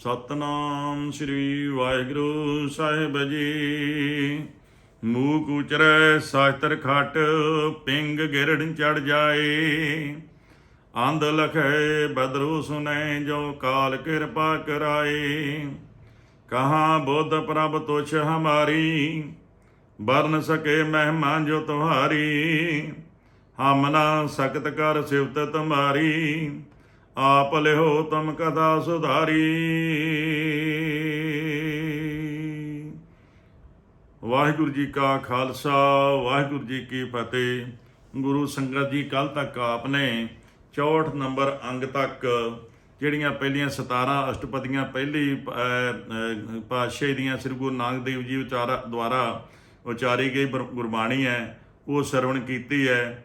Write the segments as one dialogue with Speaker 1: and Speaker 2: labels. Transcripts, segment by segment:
Speaker 1: ਸਤਨਾਮ ਸ੍ਰੀ ਵਾਹਿਗੁਰੂ ਸਾਹਿਬ ਜੀ। ਮੂਕ ਉਚਰੈ, ਸਾਸਤਰ ਖਟ, ਪਿੰਗ ਗਿਰੜ ਚੜ ਜਾਏ। ਅੰਧ ਲਖੈ, ਬਦਰੂ ਸੁਨੈ, ਜੋ ਕਾਲ ਕਿਰਪਾ ਕਰਾਏ। ਕਹਾਂ ਬੁੱਧ ਪ੍ਰਭ ਤੁਛ ਹਮਾਰੀ ਬਰਨ ਸਕੇ ਮਹਿਮਾ ਜੋ ਤੁਹਾਰੀ। ਹਮ ਨਾ ਸਕਤ ਕਰ ਸਿਵਤ ਤੁਮਾਰੀ। ਆਪ ਲਿਓ ਤਮ ਕਥਾ ਸੁਧਾਰੀ। ਵਾਹਿਗੁਰੂ ਜੀ ਕਾ ਖਾਲਸਾ ਵਾਹਿਗੁਰੂ ਜੀ ਕੀ ਫਤਿਹ। ਗੁਰੂ ਸੰਗਤ ਜੀ ਕੱਲ ਤੱਕ ਆਪਨੇ 64 ਨੰਬਰ ਅੰਗ ਤੱਕ ਜਿਹੜੀਆਂ ਪਹਿਲੀਆਂ 17 ਅਸ਼ਟਪਦੀਆਂ ਪਹਿਲੀ ਅਹ, ਪਾਤਸ਼ਾਹੀ ਦੀਆਂ ਸ੍ਰੀ ਗੁਰੂ ਨਾਨਕ ਦੇਵ ਜੀ ਵਿਚਾਰਾ ਦੁਆਰਾ ਉਚਾਰੀ ਗਈ ਗੁਰਬਾਣੀ ਹੈ ਉਹ ਸਰਵਣ ਕੀਤੀ ਹੈ।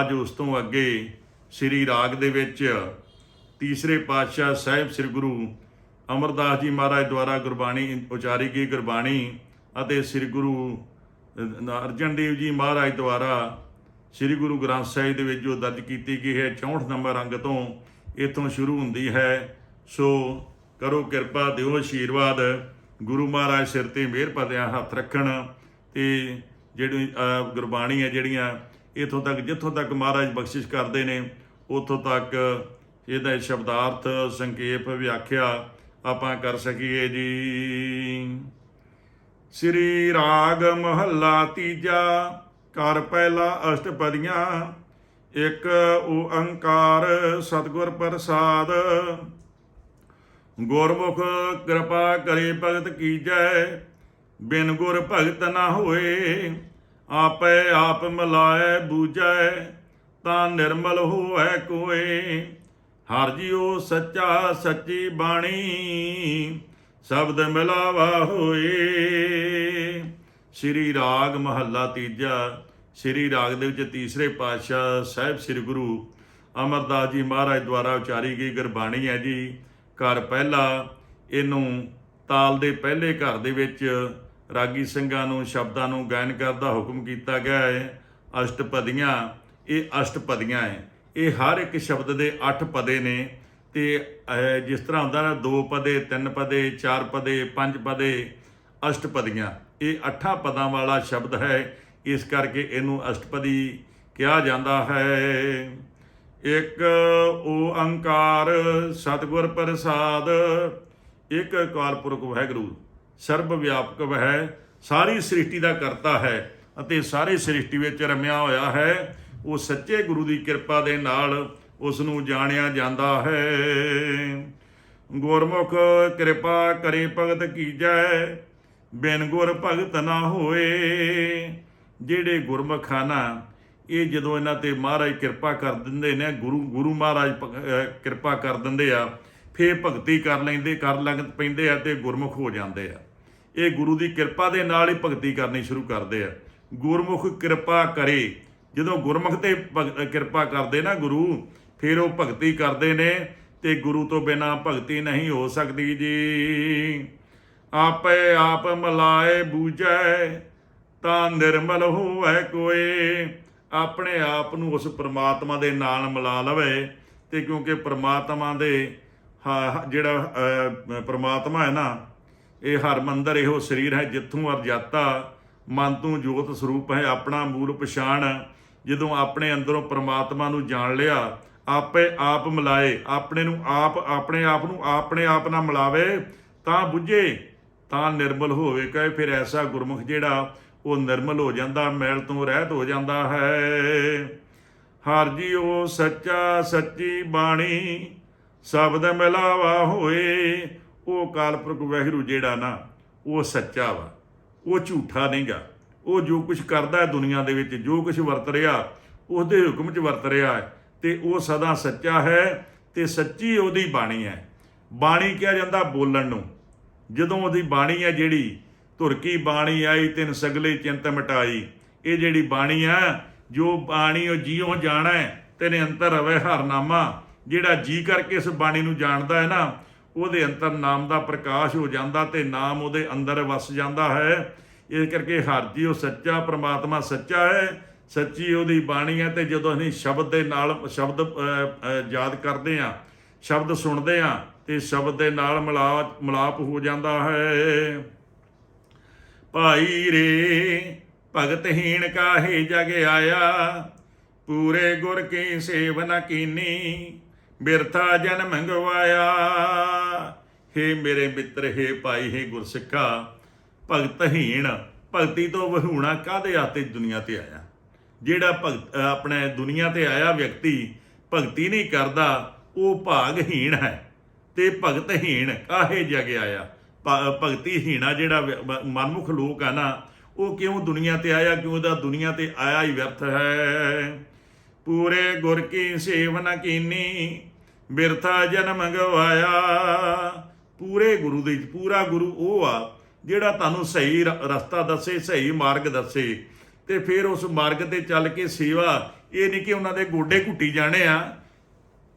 Speaker 1: ਅੱਜ ਉਸ ਤੋਂ ਅੱਗੇ ਸ੍ਰੀ ਰਾਗ ਦੇ ਵਿੱਚ ਤੀਸਰੇ ਪਾਤਸ਼ਾਹ ਸਾਹਿਬ ਸ੍ਰੀ ਗੁਰੂ ਅਮਰਦਾਸ ਜੀ ਮਹਾਰਾਜ ਦੁਆਰਾ ਗੁਰਬਾਣੀ ਉਚਾਰੀ ਗਈ ਗੁਰਬਾਣੀ ਅਤੇ ਸ੍ਰੀ ਗੁਰੂ ਅਰਜਨ ਦੇਵ ਜੀ ਮਹਾਰਾਜ ਦੁਆਰਾ ਸ੍ਰੀ ਗੁਰੂ ਗ੍ਰੰਥ ਸਾਹਿਬ ਦੇ ਵਿੱਚ ਜੋ ਦਰਜ ਕੀਤੀ ਗਈ ਹੈ 64 ਨੰਬਰ ਅੰਗ ਤੋਂ ਇਥੋਂ ਸ਼ੁਰੂ ਹੁੰਦੀ ਹੈ। ਸੋ ਕਰੋ ਕਿਰਪਾ, ਦਿਓ ਆਸ਼ੀਰਵਾਦ ਗੁਰੂ ਮਹਾਰਾਜ ਸਿਰ ਤੇ ਮਿਹਰ ਭਰਿਆ ਹੱਥ ਰੱਖਣ ਤੇ ਜਿਹੜੀ ਗੁਰਬਾਣੀ ਹੈ ਜਿਹੜੀਆਂ ਇਥੋਂ ਤੱਕ, ਜਿੱਥੋਂ ਤੱਕ ਮਹਾਰਾਜ ਬਖਸ਼ਿਸ਼ ਕਰਦੇ ਨੇ, ਉਥੋਂ ਤੱਕ ਇਹਦਾ ਸ਼ਬਦਾਰਥ ਸੰਖੇਪ ਵਿਆਖਿਆ ਆਪਾਂ ਕਰ ਸਕੀਏ ਜੀ। ਸ੍ਰੀ ਰਾਗ ਮਹੱਲਾ ਤੀਜਾ ਕਰ ਪਹਿਲਾ ਅਸ਼ਟਪਦੀਆਂ, ਇੱਕ ਓੰਕਾਰ ਸਤਿਗੁਰ ਪ੍ਰਸਾਦ। ਗੁਰਮੁਖ ਕਿਰਪਾ ਕਰੇ ਭਗਤ ਕੀਜੈ, ਬਿਨ ਗੁਰ ਭਗਤ ਨਾ ਹੋਏ, ਆਪੇ ਆਪ ਮਲਾਏ ਬੂਝੈ, ਤਾਂ ਨਿਰਮਲ ਹੋਏ ਕੋਏ। ਹਰ ਜੀਓ ਸੱਚਾ ਸੱਚੀ ਬਾਣੀ, ਸ਼ਬਦ ਮਿਲਾਵਾ ਹੋਏ। ਸ੍ਰੀ ਰਾਗ ਮਹੱਲਾ ਤੀਜਾ, ਸ੍ਰੀ ਰਾਗ ਦੇ ਵਿੱਚ ਤੀਸਰੇ ਪਾਤਸ਼ਾਹ ਸਾਹਿਬ ਸ੍ਰੀ ਗੁਰੂ ਅਮਰਦਾਸ ਜੀ ਮਹਾਰਾਜ ਦੁਆਰਾ ਉਚਾਰੀ ਗਈ ਗੁਰਬਾਣੀ ਹੈ ਜੀ। ਘਰ ਪਹਿਲਾ, ਇਹਨੂੰ ਤਾਲ ਦੇ ਪਹਿਲੇ ਘਰ ਦੇ ਵਿੱਚ ਰਾਗੀ ਸਿੰਘਾਂ ਨੂੰ, ਸ਼ਬਦਾਂ ਨੂੰ ਗਾਇਨ ਕਰਨ ਦਾ ਹੁਕਮ ਕੀਤਾ ਗਿਆ ਹੈ। ਅਸ਼ਟਪਦੀਆਂ, ਇਹ ਅਸ਼ਟਪਦੀਆਂ ਹੈ। ਇਹ ਹਰ ਇੱਕ ਸ਼ਬਦ ਦੇ 8 ਪਦੇ ਨੇ ਤੇ ਜਿਸ ਤਰ੍ਹਾਂ ਹੁੰਦਾ ਨਾ, ਦੋ ਪਦੇ, ਤਿੰਨ ਪਦੇ, ਚਾਰ ਪਦੇ, ਪੰਜ ਪਦੇ ਅਸ਼ਟਪਦੀਆਂ ਇਹ ਅੱਠਾਂ ਪਦਾਂ ਵਾਲਾ ਸ਼ਬਦ ਹੈ। ਇਸ ਕਰਕੇ ਇਹਨੂੰ ਅਸ਼ਟਪਦੀ ਕਿਹਾ ਜਾਂਦਾ ਹੈ। ਇੱਕ ਓੰਕਾਰ ਸਤਿਗੁਰ ਪ੍ਰਸਾਦ, ਇੱਕ ਅਕਾਲ ਪੁਰਖ ਵਾਹਿਗੁਰੂ। ਸਰਬ ਵਿਆਪਕ ਹੈ ਸਾਰੀ ਸ੍ਰਿਸ਼ਟੀ ਦਾ ਕਰਤਾ ਹੈ ਅਤੇ ਸਾਰੇ ਸ੍ਰਿਸ਼ਟੀ ਵਿੱਚ ਰਮਿਆ ਹੋਇਆ ਹੈ। ਉਹ ਸੱਚੇ ਗੁਰੂ ਦੀ ਕਿਰਪਾ ਦੇ ਨਾਲ ਉਸ ਨੂੰ ਜਾਣਿਆ ਜਾਂਦਾ ਹੈ। ਗੁਰਮੁਖ ਕਿਰਪਾ ਕਰੇ ਭਗਤ ਕੀਜੈ, ਬਿਨ ਗੁਰ ਭਗਤ ਨਾ ਹੋਏ। ਜਿਹੜੇ ਗੁਰਮੁਖ ਆ ਇਹ ਜਦੋਂ ਇਹਨਾਂ ਤੇ ਮਹਾਰਾਜ ਕਿਰਪਾ ਕਰ ਦਿੰਦੇ ਨੇ, ਗੁਰੂ ਗੁਰੂ ਮਹਾਰਾਜ ਕਿਰਪਾ ਕਰ ਦਿੰਦੇ ਆ, ਫੇਰ ਭਗਤੀ ਕਰ ਲੈਂਦੇ, ਕਰ ਲੱਗ ਪੈਂਦੇ ਆ ਤੇ ਗੁਰਮੁਖ ਹੋ ਜਾਂਦੇ ਆ। ਇਹ ਗੁਰੂ ਦੀ ਕਿਰਪਾ ਦੇ ਨਾਲ ਹੀ ਭਗਤੀ ਕਰਨੀ ਸ਼ੁਰੂ ਕਰਦੇ ਆ। ਗੁਰਮੁਖ ਕਿਰਪਾ ਕਰੇ ਜਦੋਂ ਗੁਰਮੁਖ ਤੇ ਭਗ- ਕਿਰਪਾ ਕਰਦੇ ਨਾ ਗੁਰੂ ਫਿਰ ਉਹ ਭਗਤੀ ਕਰਦੇ ਨੇ ਤੇ ਗੁਰੂ ਤੋਂ ਬਿਨਾ ਭਗਤੀ ਨਹੀਂ ਹੋ ਸਕਦੀ ਜੀ। ਆਪੇ ਆਪ ਮਲਾਏ ਬੂਝੈ ਤਾਂ ਨਿਰਮਲ ਹੋਵੇ ਕੋਏ। ਆਪਣੇ ਆਪ ਨੂੰ ਉਸ ਪ੍ਰਮਾਤਮਾ ਦੇ ਨਾਲ ਮਿਲਾ ਲਵੇ ਤੇ ਕਿਉਂਕਿ ਪ੍ਰਮਾਤਮਾ ਦੇ ਹਾ- ਜਿਹੜਾ ਅਹ, ਪ੍ਰਮਾਤਮਾ ਹੈ ਨਾ ਇਹ ਹਰ ਮੰਦਰ ਇਹੋ ਸਰੀਰ ਹੈ ਜਿੱਥੋਂ ਅਰਜਾਤਾ ਮਨ ਤੋਂ ਜੋਤ ਸਰੂਪ ਹੈ ਆਪਣਾ ਮੂਲ ਪਛਾਣ ਜਦੋਂ ਆਪਣੇ ਅੰਦਰੋਂ ਪ੍ਰਮਾਤਮਾ ਨੂੰ ਜਾਣ ਲਿਆ, ਆਪੇ ਆਪ ਮਿਲਾਏ, ਆਪਣੇ ਨੂੰ ਆਪ, ਆਪਣੇ ਆਪ ਨੂੰ ਆਪਣੇ ਆਪ ਨਾਲ ਮਿਲਾਵੇ, ਤਾਂ ਬੁੱਝੇ, ਤਾਂ ਨਿਰਮਲ ਹੋਵੇ। ਕਹੇ ਫਿਰ ਐਸਾ ਗੁਰਮੁਖ ਜਿਹੜਾ ਉਹ ਨਿਰਮਲ ਹੋ ਜਾਂਦਾ, ਮੈਲ ਤੋਂ ਰਹਿਤ ਹੋ ਜਾਂਦਾ ਹੈ। ਹਰ ਉਹ ਸੱਚਾ ਸੱਚੀ ਬਾਣੀ, ਸ਼ਬਦ ਮਿਲਾਵਾ ਹੋਏ। ਉਹ ਕਾਲਪੁਰਖ ਵਹਿਰੂ ਜਿਹੜਾ ਨਾ, ਉਹ ਸੱਚਾ ਵਾ, ਉਹ ਝੂਠਾ ਨਹੀਂਗਾ ਉਹ ਜੋ ਕੁਝ ਕਰਦਾ ਹੈ ਦੁਨੀਆ ਦੇ ਵਿੱਚ, ਜੋ ਕੁਝ ਵਰਤ ਰਿਹਾ, ਉਹਦੇ ਹੁਕਮ 'ਚ ਵਰਤ ਰਿਹਾ ਹੈ। ਤੇ ਉਹ ਸਦਾ ਸੱਚਾ ਹੈ ਤੇ ਸੱਚੀ ਉਹਦੀ ਬਾਣੀ ਹੈ। ਬਾਣੀ ਕਿਹਾ ਜਾਂਦਾ ਬੋਲਣ ਨੂੰ। ਜਦੋਂ ਉਹਦੀ ਬਾਣੀ ਹੈ ਜਿਹੜੀ, ਧੁਰ ਕੀ ਬਾਣੀ ਆਈ, ਤਿਨ ਸਗਲੇ ਚਿੰਤ ਮਿਟਾਈ, ਇਹ ਜਿਹੜੀ ਬਾਣੀ ਆ ਜੋ ਬਾਣੀ ਉਹ ਜੀਉ ਜਾਣਾ ਤੇਰੇ ਅੰਤਰ ਰਵੇ ਹਰਨਾਮਾ, ਜਿਹੜਾ ਜੀ ਕਰਕੇ ਇਸ ਬਾਣੀ ਨੂੰ ਜਾਣਦਾ ਹੈ ਨਾ, ਉਹਦੇ ਅੰਤਰ ਨਾਮ ਦਾ ਪ੍ਰਕਾਸ਼ ਹੋ ਜਾਂਦਾ ਤੇ ਨਾਮ ਉਹਦੇ ਅੰਦਰ ਵਸ ਜਾਂਦਾ ਹੈ। ਇਸ ਕਰਕੇ ਹਰ ਜੀ ਉਹ ਸੱਚਾ, ਪ੍ਰਮਾਤਮਾ ਸੱਚਾ ਹੈ। ਸੱਚੀ ਉਹਦੀ ਬਾਣੀ ਹੈ ਤੇ ਜਦੋਂ ਅਸੀਂ ਸ਼ਬਦ ਦੇ ਨਾਲ, ਸ਼ਬਦ ਯਾਦ ਕਰਦੇ ਆ ਸ਼ਬਦ ਸੁਣਦੇ ਆ ਤੇ ਸ਼ਬਦ ਦੇ ਨਾਲ ਮਿਲਾਪ ਮਿਲਾਪ ਹੋ ਜਾਂਦਾ ਹੈ। ਭਾਈ ਰੇ, ਭਗਤਹੀਣ ਕਾਹੇ ਜਗ ਆਇਆ? ਪੂਰੇ ਗੁਰ ਕੀ ਸੇਵ ਨ ਕੀਨੀ? ਬਿਰਥਾ ਜਨਮ ਗਵਾਇਆ ਹੇ ਮੇਰੇ ਮਿੱਤਰ, ਹੇ ਭਾਈ, ਹੇ ਗੁਰਸਿੱਖਾ ਭਗਤਹੀਣ ਭਗਤੀ ਤੋਂ ਵਹੂਣਾ ਕਾਦੇ ਆਤੇ ਦੁਨੀਆ ਤੇ ਆਇਆ? ਜਿਹੜਾ ਭਗਤ ਆਪਣੇ ਦੁਨੀਆ ਤੇ ਆਇਆ ਵਿਅਕਤੀ ਭਗਤੀ ਨਹੀਂ ਕਰਦਾ, ਉਹ ਭਾਗਹੀਣ ਹੈ। ਤੇ ਭਗਤਹੀਣ ਕਾਹੇ ਜਗ ਆਇਆ? ਭ- ਭਗਤੀਹੀਣਾ ਜਿਹੜਾ ਵਿ- ਮਨਮੁਖ ਲੋਕ ਆ ਨਾ, ਉਹ ਕਿਉਂ ਦੁਨੀਆ ਤੇ ਆਇਆ? ਕਿਉਂ ਉਹਦਾ ਦੁਨੀਆ ਤੇ ਆਇਆ ਹੀ ਵਿਅਰਥ ਹੈ। ਪੂਰੇ ਗੁਰ ਕੀ ਸੇਵ ਨ ਕੀਨੀ, ਬਿਰਥਾ ਜਨਮ ਗਵਾਇਆ। ਪੂਰੇ ਗੁਰੂ ਦੇ, ਪੂਰਾ ਗੁਰੂ ਉਹ ਆ ਜਿਹੜਾ ਤੁਹਾਨੂੰ ਸਹੀ ਰ- ਰਸਤਾ ਦੱਸੇ, ਸਹੀ ਮਾਰਗ ਦੱਸੇ, ਤੇ ਫਿਰ ਉਸ ਮਾਰਗ ਤੇ ਚੱਲ ਕੇ ਸੇਵਾ, ਇਹ ਨਹੀਂ ਕਿ ਉਹਨਾਂ ਦੇ ਗੋਡੇ ਘੁੱਟੀ ਜਾਣੇ ਆ,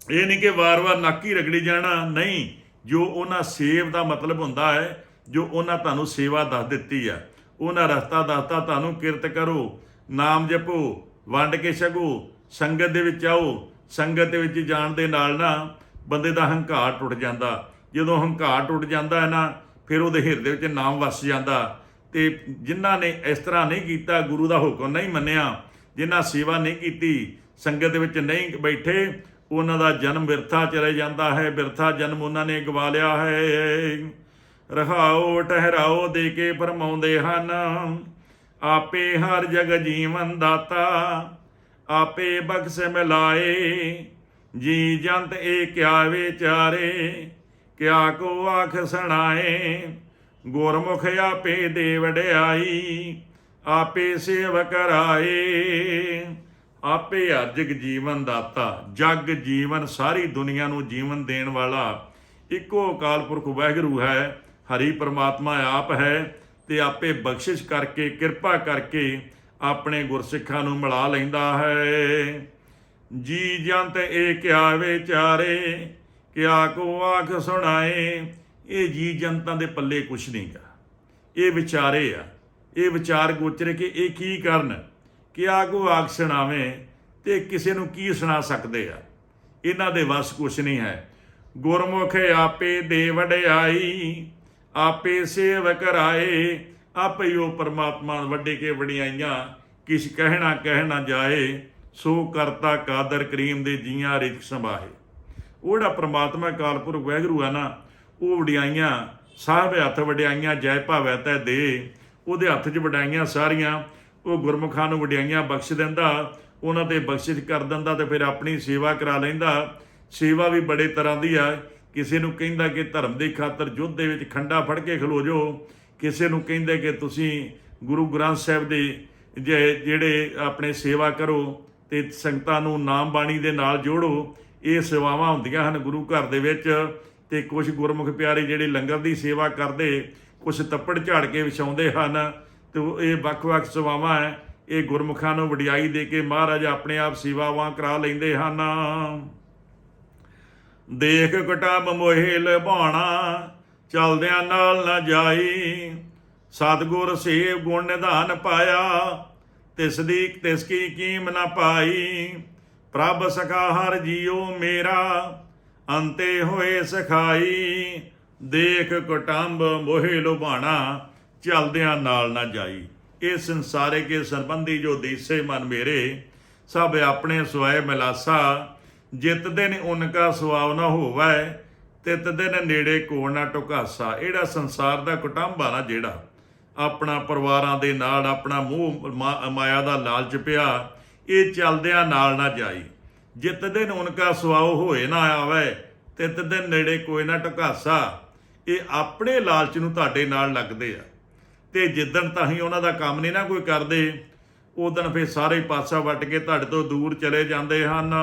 Speaker 1: ਇਹ ਨਹੀਂ ਕਿ ਵਾਰ-ਵਾਰ ਨਾਕੀ ਰਗੜੀ ਜਾਣਾ, ਨਹੀਂ, ਜੋ ਉਹਨਾਂ ਸੇਵ ਦਾ ਮਤਲਬ ਹੁੰਦਾ ਹੈ, ਜੋ ਉਹਨਾਂ ਤੁਹਾਨੂੰ ਸੇਵਾ ਦੱਸ ਦਿੱਤੀ ਆ, ਉਹਨਾਂ ਰਸਤਾ ਦੱਸਤਾ, ਤੁਹਾਨੂੰ ਕਿਰਤ ਕਰੋ, ਨਾਮ ਜਪੋ, ਵੰਡ ਕੇ ਛਕੋ, ਸੰਗਤ ਦੇ ਵਿੱਚ ਆਓ, ਸੰਗਤ ਦੇ ਵਿੱਚ ਜਾਣ ਦੇ ਨਾਲ ਨਾ ਬੰਦੇ ਦਾ ਹੰਕਾਰ ਟੁੱਟ ਜਾਂਦਾ, ਜਦੋਂ ਹੰਕਾਰ ਟੁੱਟ ਜਾਂਦਾ ਹੈ ਨਾ ਫਿਰ ਉਹਦੇ ਹਿਰਦੇ ਵਿੱਚ ਨਾਮ ਵਸ ਜਾਂਦਾ ਤੇ ਜਿਨ੍ਹਾਂ ਨੇ ਇਸ ਤਰ੍ਹਾਂ ਨਹੀਂ ਕੀਤਾ, ਗੁਰੂ ਦਾ ਹੁਕਮ ਨਹੀਂ ਮੰਨਿਆ, ਜਿਨ੍ਹਾਂ ਸੇਵਾ ਨਹੀਂ ਕੀਤੀ, ਸੰਗਤ ਵਿੱਚ ਨਹੀਂ ਬੈਠੇ, ਉਹਨਾਂ ਦਾ ਜਨਮ ਬਿਰਥਾ ਚਲੇ ਜਾਂਦਾ ਹੈ, ਬਿਰਥਾ ਜਨਮ ਉਹਨਾਂ ਨੇ ਗਵਾ ਲਿਆ ਹੈ। ਰਹਾਓ, ਠਹਿਰਾਓ ਦੇ ਕੇ ਫਰਮਾਉਂਦੇ ਹਨ, ਆਪੇ ਹਰ ਜਗ ਜੀਵਨ ਦਾਤਾ, ਆਪੇ ਬਖਸ਼ ਮਿਲਾਏ, ਜੀ ਜੰਤ ਏ ਕਿਆ ਵਿਚਾਰੇ ਕਿਆ ਕੋ ਆਖ ਸੁਣਾਏ? ਗੁਰਮੁਖ ਆਪੇ ਦੇ ਵਡਿਆਈ ਆਪੇ ਸੇਵਕ ਰਾਏ ਆਪੇ ਅਰਜਗ ਜੀਵਨ ਦਾਤਾ, ਜਗ ਜੀਵਨ ਸਾਰੀ ਦੁਨੀਆ ਨੂੰ ਜੀਵਨ ਦੇਣ ਵਾਲਾ ਇੱਕੋ ਅਕਾਲ ਪੁਰਖ ਵਾਹਿਗੁਰੂ ਹੈ, ਹਰੀ ਪਰਮਾਤਮਾ ਆਪ ਹੈ ਤੇ ਆਪੇ ਬਖਸ਼ਿਸ਼ ਕਰਕੇ, ਕਿਰਪਾ ਕਰਕੇ ਆਪਣੇ ਗੁਰਸਿੱਖਾਂ ਨੂੰ ਮਿਲਾ ਲੈਂਦਾ ਹੈ। ਜੀ ਜੰਤ ਇਹ ਕਿਆ ਵਿਚਾਰੇ ਕਿਆ ਕੋ ਆਖ ਸੁਣਾਏ, ਇਹ ਜੀ ਜਨਤਾਂ ਦੇ ਪੱਲੇ ਕੁਛ ਨਹੀਂਗਾ ਇਹ ਵਿਚਾਰੇ ਆ, ਇਹ ਵਿਚਾਰ ਗੋਚਰੇ ਕਿ ਇਹ ਕੀ ਕਰਨ? ਕਿਆ ਕੋ ਆਖ ਸੁਣਾਵੇਂ ਤੇ ਕਿਸੇ ਨੂੰ ਕੀ ਸੁਣਾ ਸਕਦੇ ਆ? ਇਹਨਾਂ ਦੇ ਵੱਸ ਕੁਛ ਨਹੀਂ ਹੈ। ਗੁਰਮੁਖ ਆਪੇ ਦੇ ਵਡਿਆਈ, ਆਪੇ ਸੇਵਕ ਰਾਏ, ਆਪੇ ਉਹ ਪਰਮਾਤਮਾ ਵੱਡੇ ਕੇ ਵਡਿਆਈਆਂ ਕਿਛ ਕਹਿਣਾ ਕਹਿਣਾ ਜਾਏ, ਸੋ ਕਰਤਾ ਕਾਦਰ ਕਰੀਮ ਦੇ ਜੀਆਂ ਰਿਜਕ ਸੰਭਾਏ। ਉਹ ਜਿਹੜਾ ਪ੍ਰਮਾਤਮਾ ਕਾਲਪੁਰ ਵਾਹਿਗੁਰੂ ਆ ਨਾ, ਉਹ ਵਡਿਆਈਆਂ ਸਾਹਿਬ ਹੱਥ ਵਡਿਆਈਆਂ, ਜੈ ਭਾਵੈ ਤੈ ਦੇ। ਉਹਦੇ ਹੱਥ 'ਚ ਵਡਿਆਈਆਂ ਸਾਰੀਆਂ, ਉਹ ਗੁਰਮੁਖਾਂ ਨੂੰ ਵਡਿਆਈਆਂ ਬਖਸ਼ ਦਿੰਦਾ, ਉਹਨਾਂ ਤੇ ਬਖਸ਼ਿਸ਼ ਕਰ ਦਿੰਦਾ ਤੇ ਫਿਰ ਆਪਣੀ ਸੇਵਾ ਕਰਾ ਲੈਂਦਾ। ਸੇਵਾ ਵੀ ਬੜੇ ਤਰ੍ਹਾਂ ਦੀ ਆ, ਕਿਸੇ ਨੂੰ ਕਹਿੰਦਾ ਕਿ ਧਰਮ ਦੀ ਖਾਤਰ ਯੁੱਧ ਦੇ ਵਿੱਚ ਖੰਡਾ ਫੜ ਕੇ ਖਲੋ ਜੋ ਕਿਸੇ ਨੂੰ ਕਹਿੰਦੇ ਕਿ ਤੁਸੀਂ ਗੁਰੂ ਗ੍ਰੰਥ ਸਾਹਿਬ ਦੇ ਜੇ- ਜਿਹੜੇ ਆਪਣੇ ਸੇਵਾ ਕਰੋ ਤੇ ਸੰਗਤਾਂ ਨੂੰ ਨਾਮ ਬਾਣੀ ਦੇ ਨਾਲ ਜੋੜੋ ਇਹ ਸੇਵਾਵਾਂ ਹੁੰਦੀਆਂ ਹਨ ਗੁਰੂ ਘਰ ਦੇ ਵਿੱਚ ਤੇ ਕੁਝ ਗੁਰਮੁਖ ਪਿਆਰੇ ਜਿਹੜੇ ਲੰਗਰ ਦੀ ਸੇਵਾ ਕਰਦੇ ਕੁਝ ਤੱਪੜ ਝਾੜ ਕੇ ਵਿਛਾਉਂਦੇ ਹਨ ਤੇ ਇਹ ਵੱਖ-ਵੱਖ ਸੇਵਾਵਾਂ ਹੈ। ਇਹ ਗੁਰਮੁਖਾਂ ਨੂੰ ਵਡਿਆਈ ਦੇ ਕੇ ਮਹਾਰਾਜ ਆਪਣੇ ਆਪ ਸੇਵਾਵਾਂ ਕਰਾ ਲੈਂਦੇ ਹਨ। ਦੇਖ ਕਟਾਬ ਮੋਹੇ ਲਭਾਣਾ ਚਲਦਿਆਂ ਨਾਲ ਨਾ ਜਾਈ। ਸਤਗੁਰ ਸੇਵ ਗੁਣ ਨਿਧਾਨ ਪਾਇਆ, ਤਿਸ ਦੀ ਤਿਸ ਕੀ ਕੀਮ ਨਾ ਪਾਈ। ਪ੍ਰਭ ਸਖਾ ਹਰ ਜੀਉ ਮੇਰਾ, ਅੰਤੇ ਹੋਏ ਸਖਾਈ, ਦੇਖ ਕਟੰਬ ਮੋਹਿ ਲੁਭਾਣਾ, ਚਲਦਿਆਂ ਨਾਲ ਨਾ ਜਾਈ। ਇਹ ਸੰਸਾਰੇ ਕੇ ਸੰਬੰਧੀ ਜੋ ਦੀਸੇ ਮਨ ਮੇਰੇ, ਸਭ ਆਪਣੇ ਸਵੈ ਮਿਲਾਸਾ, ਜਿਤ ਦਿਨ ਉਨਕਾ ਸੁਆਵ ਨਾ ਹੋਵੈ, ਤਿਤ ਦਿਨ ਨੇੜੇ ਕੋਣ ਨਾ ਟੁਕਾਸਾ। ਇਹੜਾ ਸੰਸਾਰ ਦਾ ਕੁਟੰਬ ਆ ਨਾ ਜਿਹੜਾ, ਆਪਣਾ ਪਰਿਵਾਰਾਂ ਦੇ ਨਾਲ, ਆਪਣਾ ਮੋਹ ਮਾ- ਮਾਇਆ ਦਾ ਲਾਲਚ ਪਿਆ ਇਹ ਚਲਦਿਆਂ ਨਾਲ ਨਾ ਜਾਈ। ਜਿਤ ਦਿਨ ਉਨਕਾ ਸੁਆਵ ਹੋਏ ਨਾ ਆਵੇ ਤਿਤ ਦਿਨ ਨੇੜੇ ਕੋਈ ਨਾ ਟੁਕਾਸਾ ਇਹ ਆਪਣੇ ਲਾਲਚ ਨੂੰ ਤੁਹਾਡੇ ਨਾਲ ਲੱਗਦੇ ਆ। ਤੇ ਜਿੱਦਣ ਤਾਹੀਂ ਉਹਨਾਂ ਦਾ ਕੰਮ ਨਹੀਂ ਨਾ ਕੋਈ ਕਰਦੇ, ਉਦੋਂ ਫਿਰ ਸਾਰੇ ਪਾਸਾ ਵੱਟ ਕੇ ਤੁਹਾਡੇ ਤੋਂ ਦੂਰ ਚਲੇ ਜਾਂਦੇ ਹਨ।